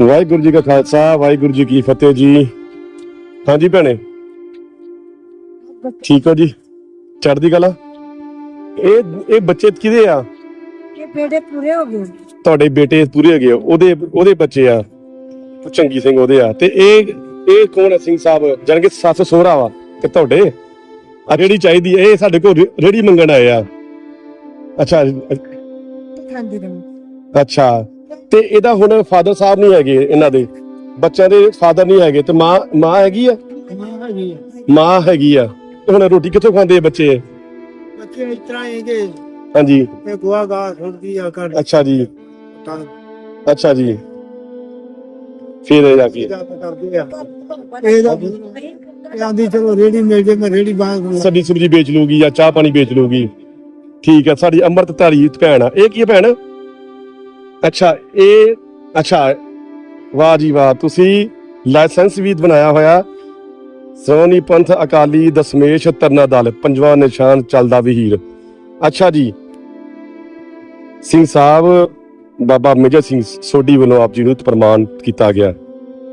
ਵਾਹਿਗੁਰੂ ਜੀ ਕਾ ਖਾਲਸਾ ਵਾਹਿਗੁਰੂ ਜੀ ਕੀ ਫਤਿਹ ਜੀ। ਹਾਂਜੀ ਭੈਣੇ ਠੀਕ ਹੋ ਜੀ? ਚੜ੍ਹਦੀ ਕਲਾ? ਇਹ ਇਹ ਬੱਚੇ ਕਿਹਦੇ ਆ? ਇਹ ਬੇੜੇ ਪੂਰੇ ਹੋ ਗਏ। ਤੁਹਾਡੇ ਬੇਟੇ ਪੂਰੇ ਹੋ ਗਏ ਉਹਦੇ ਉਹਦੇ ਬੱਚੇ ਆ। ਚੰਗੀ ਸਿੰਘ ਉਹਦੇ ਆ। ਤੇ ਇਹ ਇਹ ਕੌਣ ਹੈ ਸਿੰਘ ਸਾਹਿਬ? ਜਾਨ ਕਿ ਸੱਸ ਸੋਹਰਾ ਵਾ। ਕਿ ਤੁਹਾਡੇ? ਆ ਜਿਹੜੀ ਚਾਹੀਦੀ ਹੈ, ਇਹ ਸਾਡੇ ਕੋਲ ਰੇੜੀ ਮੰਗਣ ਆਏ ਆ। ਅੱਛਾ ਅੱਛਾ। ਤੇ ਇਹਦਾ ਹੁਣ ਫਾਦਰ ਸਾਹਿਬ ਨਹੀਂ ਹੈਗੇ ਇਹਨਾਂ ਦੇ। ਬੱਚਿਆਂ ਦੇ ਫਾਦਰ ਨਹੀਂ ਹੈਗੇ ਤੇ ਮਾਂ ਮਾਂ ਹੈਗੀ ਆ? ਮਾਂ ਹੈਗੀ ਆ। ਹੁਣ ਰੋਟੀ ਕਿੱਥੋਂ ਖਾਂਦੇ ਆ ਬੱਚੇ? ਬੱਚੇ ਇਸ ਤਰ੍ਹਾਂ ਹੀ ਕਿ ਹਾਂਜੀ। ਇਹ ਗੋਆ ਗਾ ਸੁਣਦੀ ਆ ਕਰ ਅੱਛਾ ਜੀ। ਤਾਂ ਅੱਛਾ ਜੀ। ਫਿਰ ਇਹ ਜਾ ਕੇ। ਕਰਦੇ ਆ। ਇਹ ਦਾ ਇਹ ਆਂਦੀ ਚਲੋ ਰੇੜੀ ਮਿਲ ਜੇ ਮੈਂ ਰੇੜੀ ਬਾਂਗ ਸਬਜ਼ੀ ਸੁਬਜੀ ਵੇਚ ਲੂਗੀ ਜਾਂ ਚਾਹ ਪਾਣੀ ਵੇਚ ਲੂਗੀ। ਠੀਕ ਹੈ ਸਾਡੀ ਅੰਮ੍ਰਿਤਧਾਰੀ ਭੈਣ ਆ। ਇਹ ਕੀ ਹੈ ਭੈਣ? ਅੱਛਾ ਇਹ ਅੱਛਾ ਵਾਹ ਜੀ ਵਾਹ ਤੁਸੀਂ ਲਾਇਸੈਂਸ ਵੀ ਬਣਾਇਆ ਹੋਇਆ। ਸੋਨੀ ਪੰਥ ਅਕਾਲੀ ਦਸਮੇਸ਼ ਤਰਨਾ ਦਲ ਪੰਜਵਾਂ ਨਿਸ਼ਾਨ ਚੱਲਦਾ ਵਹੀਰ। ਅੱਛਾ ਜੀ। ਸਿੰਘ ਸਾਹਿਬ ਬਾਬਾ ਮੇਜਰ ਸਿੰਘ ਸੋਢੀ ਵੱਲੋਂ ਆਪ ਜੀ ਨੂੰ ਪ੍ਰਮਾਨ ਕੀਤਾ ਗਿਆ।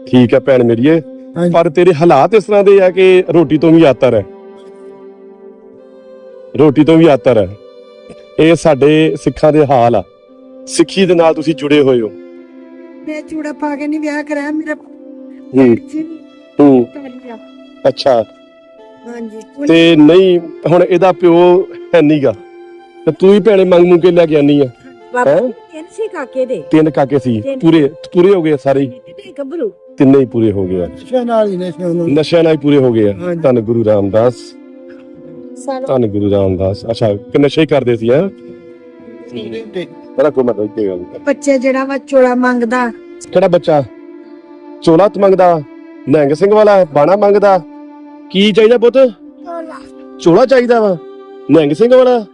ਠੀਕ ਹੈ ਭੈਣ ਮੇਰੀਏ। ਪਰ ਤੇਰੇ ਹਾਲਾਤ ਇਸ ਤਰ੍ਹਾਂ ਦੇ ਆ ਕਿ ਰੋਟੀ ਤੋਂ ਵੀ ਆਤਰ ਹੈ। ਰੋਟੀ ਤੋਂ ਵੀ ਆਤਰ ਹੈ। ਇਹ ਸਾਡੇ ਸਿੱਖਾਂ ਦੇ ਹਾਲ ਆ। ਸਿੱਖੀ ਦੇ ਨਾਲ ਤੁਸੀਂ ਜੁੜੇ ਹੋਏ ਹੋ। ਮੈਂ ਚੂੜਾ ਪਾ ਕੇ ਨਹੀਂ ਵਿਆਹ ਕਰਾਇਆ ਮੇਰਾ ਹੂੰ। ਜੀ ਹੂੰ। ਤਾਲੀਆ ਅੱਛਾ। ਹਾਂਜੀ। ਤੇ ਨਹੀਂ ਹੁਣ ਇਹਦਾ ਪਿਓ ਹੈ ਨਹੀਂਗਾ ਤੇ ਤੂੰ ਹੀ ਭੈਣੇ ਮੰਗ ਮੁੰਗ ਕੇ ਲੈ ਕੇ ਆਨੀ ਆ। ਬਾਬਾ ਹੈਂ? ਇਹ ਸੀ ਕਾਕੇ ਦੇ। ਤਿੰਨ ਕਾਕੇ ਸੀ। ਤਿੰਨ। ਪੂਰੇ ਪੂਰੇ ਹੋ ਗਏ ਸਾਰੇ ਹੀ? ਤੇ ਗੱਭਰੂ? ਤਿੰਨੇ ਹੀ ਪੂਰੇ ਹੋ ਗਏ ਆ। ਨਸ਼ੇ ਨਾਲ ਹੀ ਨਸ਼ੇ ਨੂੰ ਨਸ਼ਿਆਂ ਨਾਲ ਹੀ ਪੂਰੇ ਹੋ ਗਏ ਆ। ਹਾਂਜੀ। ਧੰਨ ਗੁਰੂ ਰਾਮਦਾਸ। ਸਾਨੂੰ ਧੰਨ ਗੁਰੂ ਰਾਮਦਾਸ। ਅੱਛਾ ਕਿ ਨਸ਼ੇ ਹੀ ਕਰਦੇ ਸੀ ਹੈ? ਪਰ ਕੋ ਮੈਂ ਇੱਥੇ ਗੱਲ ਕਰ ਬੱਚੇ ਜਿਹੜਾ ਵਾ ਚੋਲਾ ਮੰਗਦਾ। ਕਿਹੜਾ ਬੱਚਾ? ਚੋਲਾ ਤ ਮੰਗਦਾ? ਨਿਹੰਗ ਸਿੰਘ ਵਾਲਾ ਬਾਣਾ ਮੰਗਦਾ? ਕੀ ਚਾਹੀਦਾ ਪੁੱਤ? ਚੋਲਾ। ਚੋਲਾ ਚਾਹੀਦਾ ਵਾ। ਨਿਹੰਗ ਸਿੰਘ ਵਾਲਾ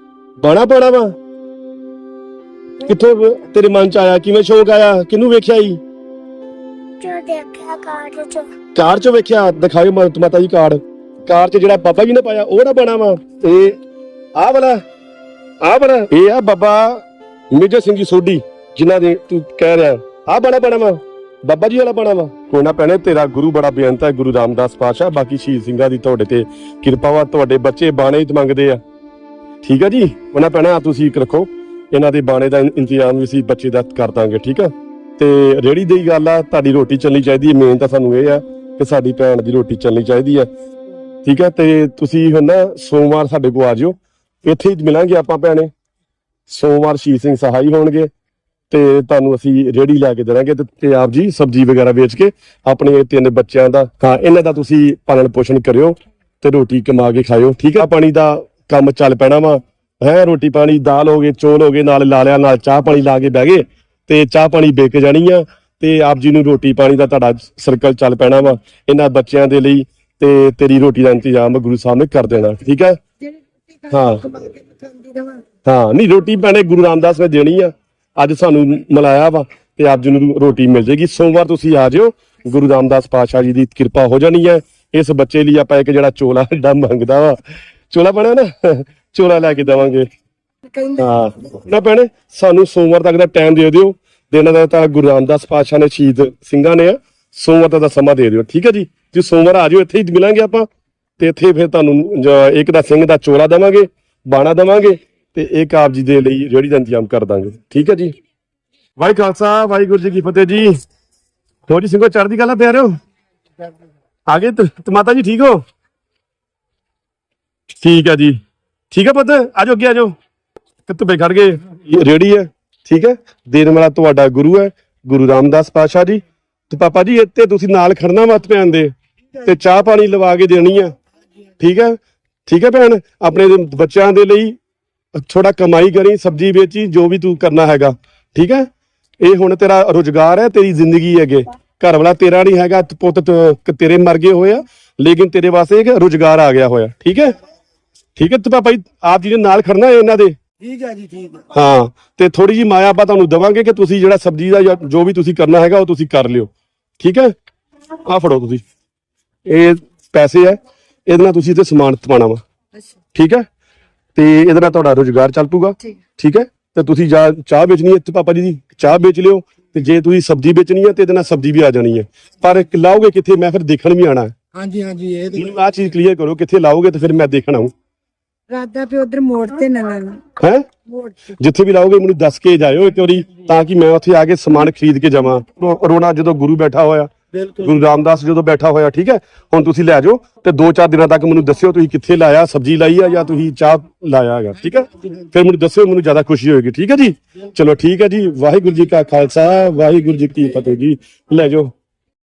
ਬਾਣਾ ਪਾਣਾ ਵਾ। ਕਿੱਥੋਂ ਤੇਰੇ ਮਨ ਚ ਆਇਆ? ਕਿਵੇਂ ਸ਼ੌਕ ਆਇਆ? ਕਿਹਨੂੰ ਵੇਖਿਆ ਜੋ ਦੇਖਿਆ ਕਾਰਡ ਚ। ਕਾਰ ਚ ਵੇਖਿਆ? ਦਿਖਾਓ ਮਾਤਾ ਜੀ ਕਾਰਡ। ਕਾਰ ਚ ਜਿਹੜਾ ਬਾਬਾ ਜੀ ਨੇ ਪਾਇਆ ਉਹ ਨਾ ਬਾਣਾ ਵਾ। ਤੇ ਆਹ ਵਾਲਾ ਆਹ ਵਾਲਾ ਇਹ ਆ ਬਾਬਾ ਮੇਜਰ ਸਿੰਘ ਜੀ ਸੋਢੀ, ਜਿਨ੍ਹਾਂ ਦੇ ਤੂੰ ਕਹਿ ਰਿਹਾ। ਆਹ ਬਾਣਾ ਬਾਣਾ ਵਾ। ਬਾਬਾ ਜੀ ਵਾਲਾ ਬਾਣਾ ਵਾ। ਕੋਈ ਨਾ ਭੈਣੇ, ਤੇਰਾ ਗੁਰੂ ਬੜਾ ਬੇਅੰਤ ਹੈ, ਗੁਰੂ ਰਾਮਦਾਸ ਪਾਸ਼ਾ ਬਾਕੀ ਸ਼ਹੀਦ ਸਿੰਘਾਂ ਦੀ ਤੁਹਾਡੇ ਤੇ ਕਿਰਪਾ ਵਾ। ਤੁਹਾਡੇ ਬੱਚੇ ਬਾਣੇ ਹੀ ਮੰਗਦੇ ਆ। ਠੀਕ ਆ ਜੀ? ਉਹਨਾਂ ਭੈਣਾ ਆ ਤੁਸੀਂ ਇੱਕ ਰੱਖੋ। ਇਹਨਾਂ ਦੇ ਬਾਣੇ ਦਾ ਇੰਤਜ਼ਾਮ ਵੀ ਅਸੀਂ ਬੱਚੇ ਦਾ ਕਰ ਦਾਂਗੇ, ਠੀਕ ਆ? ਤੇ ਰੇੜੀ ਦੀ ਗੱਲ ਆ, ਤੁਹਾਡੀ ਰੋਟੀ ਚੱਲਣੀ ਚਾਹੀਦੀ ਹੈ। ਮੇਨ ਤਾਂ ਸਾਨੂੰ ਇਹ ਆ ਕਿ ਸਾਡੀ ਭੈਣ ਦੀ ਰੋਟੀ ਚੱਲਣੀ ਚਾਹੀਦੀ ਆ ਠੀਕ ਆ? ਤੇ ਤੁਸੀਂ ਹੁਣ ਨਾ ਸੋਮਵਾਰ ਸਾਡੇ ਕੋਲ ਆ ਜਿਓ। ਇੱਥੇ ਹੀ ਮਿਲਾਂਗੇ ਆਪਾਂ ਭੈਣੇ। ਸੋਮਵਾਰ ਸ਼ਹੀਦ ਸਿੰਘ ਸਹਾਈ ਹੋਣਗੇ ਤੇ ਤੁਹਾਨੂੰ ਅਸੀਂ ਰੇੜੀ ਲੈ ਕੇ ਦੇਵਾਂਗੇ ਤੇ- ਆਪ ਜੀ ਸਬਜ਼ੀ ਵਗੈਰਾ ਵੇਚ ਕੇ ਆਪਣੇ ਤਿੰਨ ਬੱਚਿਆਂ ਦਾ ਹਾਂ, ਇਹਨਾਂ ਦਾ ਤੁਸੀਂ ਪਾਲਣ ਪੋਸ਼ਣ ਕਰਿਓ ਤੇ ਰੋਟੀ ਕਮਾ ਕੇ ਖਾਇਓ, ਠੀਕ ਆ? ਪਾਣੀ ਦਾ ਕੰਮ ਚੱਲ ਪੈਣਾ ਵਾ। ਹੈ, ਰੋਟੀ ਪਾਣੀ ਦਾਲ ਹੋ ਗਏ ਚੋਲ ਹੋ ਗਏ, ਨਾਲ ਲਾਲਿਆ ਨਾਲ ਚਾਹ ਪਾਣੀ ਲਾ ਕੇ ਬਹਿ ਗਏ ਤੇ ਚਾਹ ਪਾਣੀ ਵਿਕ ਜਾਣੀ ਆ ਤੇ ਆਪ ਜੀ ਨੂੰ ਰੋਟੀ ਪਾਣੀ ਦਾ ਤੁਹਾਡਾ ਸਰਕਲ ਚੱਲ ਪੈਣਾ ਵਾ। ਇਹਨਾਂ ਬੱਚਿਆਂ ਦੇ ਲਈ ਤੇ ਤੇਰੀ ਰੋਟੀ ਦਾ ਇੰਤਜ਼ਾਮ ਗੁਰੂ ਸਾਹਿਬ ਨੇ ਕਰ ਦੇਣਾ, ਠੀਕ ਹੈ ਹਾਂ। ਹਾਂ, ਨਹੀਂ, ਰੋਟੀ ਭੈਣੇ ਗੁਰੂ ਰਾਮਦਾਸ ਨੇ ਦੇਣੀ ਆ। ਅੱਜ ਸਾਨੂੰ ਮਿਲਾਇਆ ਵਾ ਤੇ ਆਪ ਜੀ ਨੂੰ ਰੋਟੀ ਮਿਲ ਜੇਗੀ ਸੋਮਵਾਰ ਤੁਸੀਂ ਆ ਜਿਓ। ਗੁਰੂ ਰਾਮਦਾਸ ਪਾਤਸ਼ਾਹ ਜੀ ਦੀ ਕਿਰਪਾ ਹੋ ਜਾਣੀ ਹੈ ਇਸ ਬੱਚੇ ਲਈ ਆਪਾਂ ਇੱਕ ਜਿਹੜਾ ਚੋਲਾ ਏਡਾ ਮੰਗਦਾ ਵਾ। ਚੋਲਾ ਬਣਿਆ ਨਾ? ਚੋਲਾ ਲੈ ਕੇ ਦੇਵਾਂਗੇ। ਹਾਂ। ਨਾ ਭੈਣੇ, ਸਾਨੂੰ ਸੋਮਵਾਰ ਤੱਕ ਦਾ ਟਾਈਮ ਦੇ ਦਿਓ। ਦਿਨਾਂ ਦਾ ਤਾਂ ਗੁਰੂ ਰਾਮਦਾਸ ਪਾਤਸ਼ਾਹ ਨੇ ਸ਼ਹੀਦ ਸਿੰਘਾਂ ਨੇ ਸੋਮਵਾਰ ਦਾ ਸਮਾਂ ਦੇ ਦਿਓ। ਠੀਕ ਹੈ ਜੀ? ਜੀ ਸੋਮਵਾਰ ਆ ਜਿਓ, ਇੱਥੇ ਹੀ ਮਿਲਾਂਗੇ ਆਪਾਂ। ਤੇ ਇੱਥੇ ਫਿਰ ਤੁਹਾਨੂੰ, ਜ- ਇੱਕ ਦਾ ਸਿੰਘ ਦਾ ਚੋਲਾ ਦੇਵਾਂਗੇ, ਬਾਣਾ ਦੇਵਾਂਗੇ, ਤੇ ਇੱਕ ਆਪ ਜੀ ਦੇ ਲਈ ਰੇੜੀ ਦਾ ਇੰਤਜ਼ਾਮ ਕਰ ਦਾਂਗੇ। ਠੀਕ ਹੈ ਜੀ? ਵਾਹਿ ਖਾਲਸਾ ਵਾਹਿਗੁਰੂ ਜੀ ਕੀ ਫਤਿਹ ਜੀ। ਹੋ ਜੀ, ਸਿੰਘੋ, ਚੜ੍ਹਦੀ ਕਲਾ ਪਿਆਰਿਓ ਆਗੇ ਤੇ ਮਾਤਾ ਜੀ ਠੀਕ ਹੋ? ਠੀਕ ਹੈ ਜੀ। ਠੀਕ ਹੈ ਪੁੱਤ ਆਜੋ ਅੱਗੇ ਆਜੋ ਕਿੱਥੇ ਬੈ ਖੜ ਗਏ। ਇਹ ਰੇੜੀ ਹੈ, ਠੀਕ ਹੈ? ਦੇਣ ਵਾਲਾ ਤੁਹਾਡਾ ਗੁਰੂ ਹੈ, ਗੁਰੂ ਰਾਮਦਾਸ ਪਾਸ਼ਾ ਜੀ। ਤੇ ਪਾਪਾ ਜੀ, ਇੱਥੇ ਤੁਸੀਂ ਨਾਲ ਖੜਨਾ ਮਤ ਪੈਣ ਦੇ, ਤੇ ਚਾਹ ਪਾਣੀ ਲਵਾ ਕੇ ਦੇਣੀ ਆ ਠੀਕ ਹੈ? ਠੀਕ ਹੈ ਭੈਣ? ਆਪਣੇ ਬੱਚਿਆਂ ਦੇ ਲਈ ਥੋੜਾ ਕਮਾਈ ਕਰੀ ਸਬਜ਼ੀ ਵੇਚੀ ਜੋ ਵੀ ਤੂੰ ਕਰਨਾ ਹੈਗਾ। ਠੀਕ ਹੈ? ਇਹ ਹੁਣ ਤੇਰਾ ਰੁਜ਼ਗਾਰ ਹੈ ਤੇਰੀ ਜ਼ਿੰਦਗੀ ਹੈਗੇ। ਘਰ ਵਾਲਾ ਤੇਰਾ ਨਹੀਂ ਹੈਗਾ ਪੁੱਤ ਤੇਰੇ ਮਰ ਗਏ ਹੋਏ ਆ ਲੇਕਿਨ ਤੇਰੇ ਵਾਸਤੇ ਇੱਕ ਰੁਜ਼ਗਾਰ ਆ ਗਿਆ ਹੋਇਆ। ਠੀਕ ਹੈ? ਠੀਕ ਹੈ? ਤੇ ਜੀ ਆਪ ਜੀ ਦੇ ਨਾਲ ਖੜਨਾ ਹੈ ਇਹਨਾਂ ਦੇ। ਠੀਕ ਹੈ ਜੀ ਠੀਕ ਹੈ। ਹਾਂ ਤੇ ਥੋੜੀ ਜੀ ਮਾਇਆ ਆਪਾਂ ਤੁਹਾਨੂੰ ਦਵਾਂਗੇ ਕਿ ਤੁਸੀਂ ਜਿਹੜਾ ਸਬਜ਼ੀ ਦਾ ਜਾਂ ਜੋ ਵੀ ਤੁਸੀਂ ਕਰਨਾ ਹੈਗਾ ਉਹ ਤੁਸੀਂ ਕਰ ਲਿਓ। ਠੀਕ ਹੈ? ਆ ਫੜੋ ਤੁਸੀਂ। ਇਹ ਪੈਸੇ ਹੈ। ਇਹਦੇ ਨਾਲ ਤੁਸੀਂ ਤੇ ਸਮਾਨ ਤਪਾਣਾ ਵਾ। ਅੱਛਾ। ਠੀਕ ਹੈ? ਤੇ ਇਹਦੇ ਨਾਲ ਤੁਹਾਡਾ ਰੋਜ਼ਗਾਰ ਚੱਲ ਪੂਗਾ ਠੀਕ ਠੀਕ ਹੈ? ਤੇ ਤੁਸੀਂ ਜਾ ਚਾਹ ਵੇਚਣੀ ਹੈ ਤੇ ਪਾਪਾ ਜੀ ਦੀ ਚਾਹ ਵੇਚ ਲਿਓ। ਤੇ ਜੇ ਤੁਸੀਂ ਸਬਜ਼ੀ ਵੇਚਣੀ ਹੈ ਤੇ ਇਹਦੇ ਨਾਲ ਸਬਜ਼ੀ ਵੀ ਆ ਜਾਣੀ ਹੈ। ਪਰ ਲਾਓਗੇ ਕਿੱਥੇ? ਮੈਂ ਫਿਰ ਦੇਖਣ ਵੀ ਆਣਾ ਹਾਂਜੀ ਹਾਂਜੀ ਇਹ ਤੇ ਮੈਨੂੰ ਆਹ ਚੀਜ਼ ਕਲੀਅਰ ਕਰੋ ਕਿੱਥੇ ਲਾਓਗੇ ਤੇ ਫਿਰ ਮੈਂ ਦੇਖਣ ਆਉਂ ਰਾਦਾ ਵੀ ਉਧਰ ਮੋੜ ਤੇ ਨਾ ਲਾਣਾ। ਹੈ? ਮੋੜ ਤੇ। ਜਿੱਥੇ ਵੀ ਲਾਓਗੇ ਮੈਨੂੰ ਦੱਸ ਕੇ ਜਾਇਓ ਇੱਕ ਵਾਰੀ ਤਾਂ ਕਿ ਮੈਂ ਉੱਥੇ ਆ ਕੇ ਸਮਾਨ ਖਰੀਦ ਕੇ ਜਾਵਾਂ। ਰੋ- ਰੋਣਾ ਜਦੋਂ ਗੁਰੂ ਬੈਠਾ ਹੋਇਆ। ਗੁਰੂ ਰਾਮਦਾਸ ਜਦੋਂ ਬੈਠਾ ਹੋਇਆ, ਠੀਕ ਹੈ, ਹੁਣ ਤੁਸੀਂ ਲੈ ਜਾਓ ਤੇ 2-4 ਦਿਨਾਂ ਤੱਕ ਮੈਨੂੰ ਦੱਸਿਓ ਤੁਸੀਂ ਕਿੱਥੇ ਲਾਇਆ, ਸਬਜ਼ੀ ਲਾਈ ਆ ਜਾਂ ਤੁਸੀਂ ਚਾਹ ਲਾਇਆ ਹੈਗਾ, ਠੀਕ ਹੈ? ਫਿਰ ਮੈਨੂੰ ਦੱਸਿਓ, ਮੈਨੂੰ ਜ਼ਿਆਦਾ ਖੁਸ਼ੀ ਹੋਏਗੀ, ਠੀਕ ਹੈ ਜੀ? ਚਲੋ ਠੀਕ ਹੈ ਜੀ, ਵਾਹਿਗੁਰੂ ਜੀ ਕਾ ਖਾਲਸਾ, ਵਾਹਿਗੁਰੂ ਜੀ ਕੀ ਫਤਿਹ ਜੀ। ਲੈ ਜਾਓ।